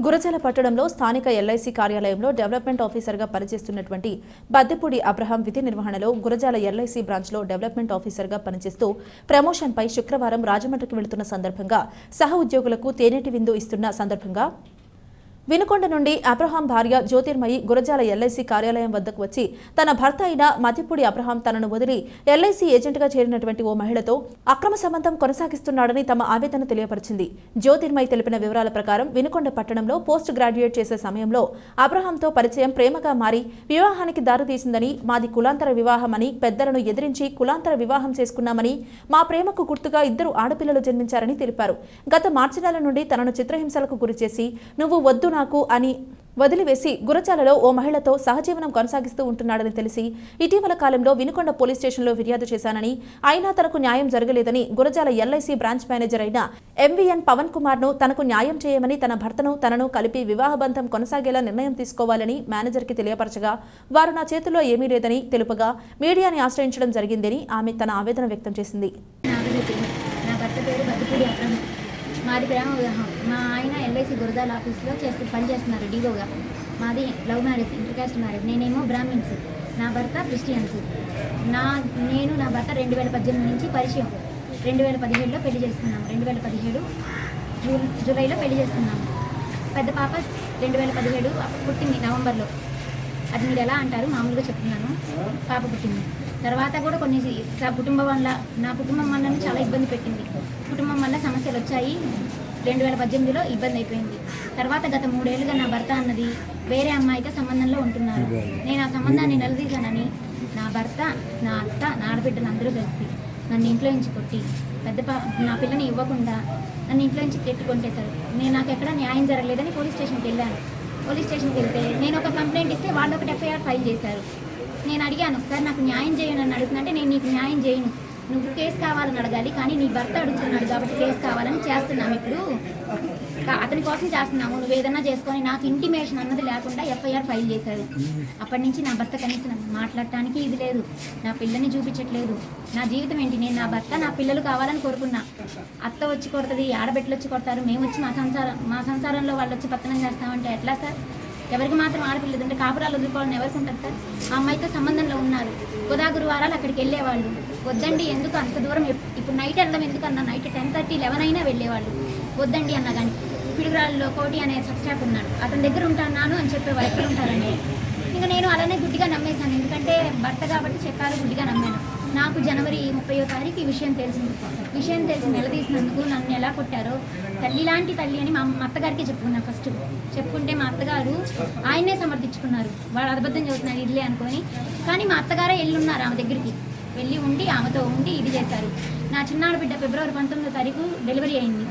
గురజాల పట్టణంలో స్థానిక ఎల్ఐసి కార్యాలయంలో డెవలప్మెంట్ ఆఫీసర్గా పనిచేస్తున్నటువంటి బద్దెపూడి అబ్రహాం విధి నిర్వహణలో గురజాల ఎల్ఐసి బ్రాంచ్లో డెవలప్మెంట్ ఆఫీసర్గా పనిచేస్తూ ప్రమోషన్పై శుక్రవారం రాజమండ్రికి వెళుతున్న సందర్భంగా సహ ఉద్యోగులకు తేనెటి విందు ఇస్తున్న సందర్భంగా వినుకొండ నుండి అబ్రహాం భార్య జ్యోతిర్మయి గురజాల ఎల్ఐసి కార్యాలయం వద్దకు వచ్చి తన భర్త అయిన మధ్యపూడి అబ్రహాం తనను వదిలి ఎల్ఐసి ఏజెంట్గా చేరినటువంటి ఓ మహిళతో అక్రమ సంబంధం కొనసాగిస్తున్నాడని తమ ఆవేదన తెలియపరిచింది. జ్యోతిర్మయి తెలిపిన వివరాల ప్రకారం వినుకొండ పట్టణంలో పోస్ట్ గ్రాడ్యుయేట్ చేసే సమయంలో అబ్రహాంతో పరిచయం ప్రేమగా మారి వివాహానికి దారితీసిందని మాది కులాంతర వివాహమని పెద్దలను ఎదిరించి కులాంతర వివాహం చేసుకున్నామని మా ప్రేమకు గుర్తుగా ఇద్దరు ఆడపిల్లలు జన్మించారని తెలిపారు. గత మార్చి నెల నుండి తనను చిత్రహింసలకు గురిచేసి నువ్వు వద్దు నాకు అని వదిలివేసి గురజాలలో ఓ మహిళతో సహజీవనం కొనసాగిస్తూ ఉంటున్నాడని తెలిసి ఇటీవల కాలంలో వినుకొండ పోలీస్ స్టేషన్లో ఫిర్యాదు చేశానని అయినా తనకు న్యాయం జరగలేదని గురజాల ఎల్ఐసి బ్రాంచ్ మేనేజర్ అయిన ఎంవీఎన్ పవన్ కుమార్ను తనకు న్యాయం చేయమని తన భర్తను తనను కలిపి వివాహ బంధం కొనసాగేలా నిర్ణయం తీసుకోవాలని మేనేజర్కి తెలియపరచగా వారు నా చేతుల్లో ఏమీ లేదని తెలుపగా మీడియాని ఆశ్రయించడం జరిగిందని ఆమె తన ఆవేదన వ్యక్తం చేసింది. నా భర్త పేరు మాది ప్రేమ వివాహం మా ఆయన ఎల్ఐసి గురదాల ఆఫీస్లో చేస్తూ పనిచేస్తున్నారు డీఓగా మాది లవ్ మ్యారేజ్ ఇంటర్కాస్ట్ మ్యారేజ్. నేనేమో బ్రాహ్మిన్స్ నా భర్త క్రిస్టియన్స్. నా నేను నా భర్త రెండు వేల పద్దెనిమిది నుంచి పరిచయం. రెండు వేల పదిహేడులో పెళ్ళి చేసుకున్నాము. రెండు వేల పదిహేడు జూ జూలైలో పెళ్ళి చేసుకున్నాము. పెద్ద పాప రెండు వేల పదిహేడు పుట్టింది నవంబర్లో. అది మీరు ఎలా అంటారు? మామూలుగా చెప్తున్నాను. పాప పుట్టింది. తర్వాత కూడా కొన్ని స- కుటుంబం వల్ల నా కుటుంబం వల్ల చాలా ఇబ్బంది పెట్టింది. కుటుంబం వల్ల సమస్యలు వచ్చాయి. రెండు వేల పద్దెనిమిదిలో ఇబ్బంది అయిపోయింది. తర్వాత గత మూడేళ్ళుగా నా భర్త అన్నది వేరే అమ్మాయితో సంబంధంలో ఉంటున్నారు నేను ఆ సంబంధాన్ని నిలదీశానని నా భర్త నా అత్త నా ఆడబిడ్డను అందరూ కలిసి నన్ను ఇంట్లో నుంచి కొట్టి పెద్ద నా పిల్లని ఇవ్వకుండా నన్ను ఇంట్లో నుంచి పెట్టి కొట్టేశారు. నేను నాకు ఎక్కడ న్యాయం జరగలేదని పోలీస్ స్టేషన్కి వెళ్ళాను. పోలీస్ స్టేషన్కి వెళ్తే నేను ఒక కంప్లైంట్ ఇస్తే వాళ్ళు ఒకటి ఎఫ్ఐఆర్ ఫైల్ చేశారు. నేను అడిగాను సార్ నాకు న్యాయం చేయను అని అడుగుతుందంటే నేను నీకు న్యాయం చేయను. నువ్వు కేసు కావాలని అడగాలి కానీ నీ భర్త అడుగుతున్నాడు కాబట్టి కేసు కావాలని చేస్తున్నాము ఇప్పుడు. అతని కోసం చేస్తున్నాము. నువ్వు ఏదన్నా చేసుకొని నాకు ఇంటిమేషన్ అన్నది లేకుండా ఎఫ్ఐఆర్ ఫైల్ చేశాడు అప్పటి నుంచి నా భర్త కనీసం మాట్లాడటానికి ఇది లేదు. నా పిల్లని చూపించట్లేదు. నా జీవితం ఏంటి? నేను నా భర్త నా పిల్లలు కావాలని కోరుకున్నా. అత్త వచ్చి కొడుతుంది ఆడబిడ్డలు వచ్చి కొడతారు. మేము వచ్చి మా సంసారం మా సంసారంలో వాళ్ళు వచ్చి పత్తనం చేస్తామంటే ఎట్లా సార్? ఎవరికి మాత్రం ఆడపిల్లలు అంటే కాపురాలు వదులుకోవాలని ఎవరికి ఉంటారు సార్? ఆ అమ్మాయితో సంబంధంలో ఉన్నారు. గోదా గురువారాలు అక్కడికి వెళ్ళేవాళ్ళు. వద్దండి ఎందుకు అంత దూరం ఇప్పుడు నైట్ వెళ్దాం ఎందుకన్నా? నైట్ టెన్ థర్టీ లెవెన్ అయినా వెళ్ళేవాళ్ళు. వద్దండి అన్న కానీ పిడుగురాళ్ళలో కోటి అనే సబ్స్టాప్ ఉన్నాడు అతని దగ్గర ఉంటాను అని చెప్పేవాళ్ళు ఎక్కడ ఉంటారండి? ఇంకా నేను అలానే గుడ్డిగా నమ్మేశాను. ఎందుకంటే భర్త కాబట్టి చెప్పారు గుడ్డిగా నమ్మాను. నాకు జనవరి ముప్పయో తారీఖు ఈ విషయం తెలిసింది. విషయం తెలిసి నిలదీసినందుకు నన్ను ఎలా కొట్టారో తల్లి లాంటి తల్లి అని మా అత్తగారికి చెప్పుకున్నా ఫస్ట్ చెప్పుకుంటే మా అత్తగారు ఆయనే సమర్థించుకున్నారు. వాడు అబద్ధం చదువుతున్నారు ఇదిలే అనుకొని. కానీ మా అత్తగారే వెళ్ళున్నారు ఆమె దగ్గరికి. వెళ్ళి ఉండి ఆమెతో ఉండి ఇది చేశారు. నా చిన్నాడు బిడ్డ ఫిబ్రవరి పంతొమ్మిదో తారీఖు డెలివరీ అయింది.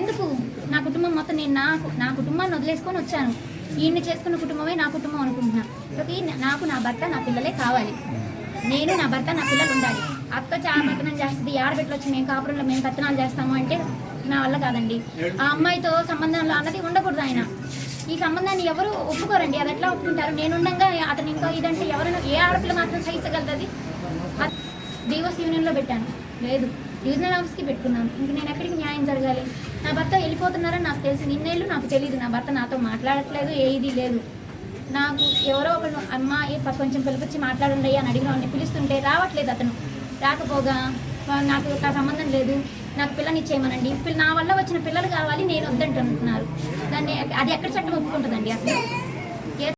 ఎందుకు? నా కుటుంబం మొత్తం నేను నా నా కుటుంబాన్ని వదిలేసుకొని వచ్చాను. ఈయన్ని చేసుకున్న కుటుంబమే నా కుటుంబం అనుకుంటున్నాను ప్రతి నాకు నా భర్త నా పిల్లలే కావాలి. నేను నా భర్త నా పిల్లలు ఉండాలి. అక్క చాలా చేస్తుంది ఆడబిడ్డలు వచ్చి మేము కాపురంలో మేము కత్తనాలు చేస్తాము అంటే నా వల్ల కాదండి. ఆ అమ్మాయితో సంబంధంలో అన్నది ఉండకూడదు ఆయన. ఈ సంబంధాన్ని ఎవరు ఒప్పుకోరండి? అది ఎట్లా ఒప్పుకుంటారు? నేనుండగా అతను ఇంకో ఇదంటే ఎవరైనా ఏ ఆడపిల్ల మాత్రం సహించగలుగుతుంది డివోర్స్ యూనియన్లో పెట్టాను. లేదు. డివిజనల్ ఆఫీస్కి పెట్టుకున్నాను. ఇంక నేను ఎక్కడికి న్యాయం జరగాలి? నా భర్త వెళ్ళిపోతున్నారని నాకు తెలిసి. నిన్నేళ్ళు నాకు తెలియదు నా భర్త నాతో మాట్లాడట్లేదు ఏ ఇది లేదు. నాకు ఎవరో ఒకరు అమ్మ ఏ కొంచెం పిలిపించి మాట్లాడండి అని అడిగిన వాడిని పిలుస్తుంటే రావట్లేదు అతను. రాకపోగా నాకు నా సంబంధం లేదు. నాకు పిల్లని ఇచ్చేయమనండి. పిల్ల నా వల్ల వచ్చిన పిల్లలు కావాలి నేను వద్దంటున్నారు. దాన్ని అది ఎక్కడ చట్టం ఒప్పుకుంటుందండి అసలు?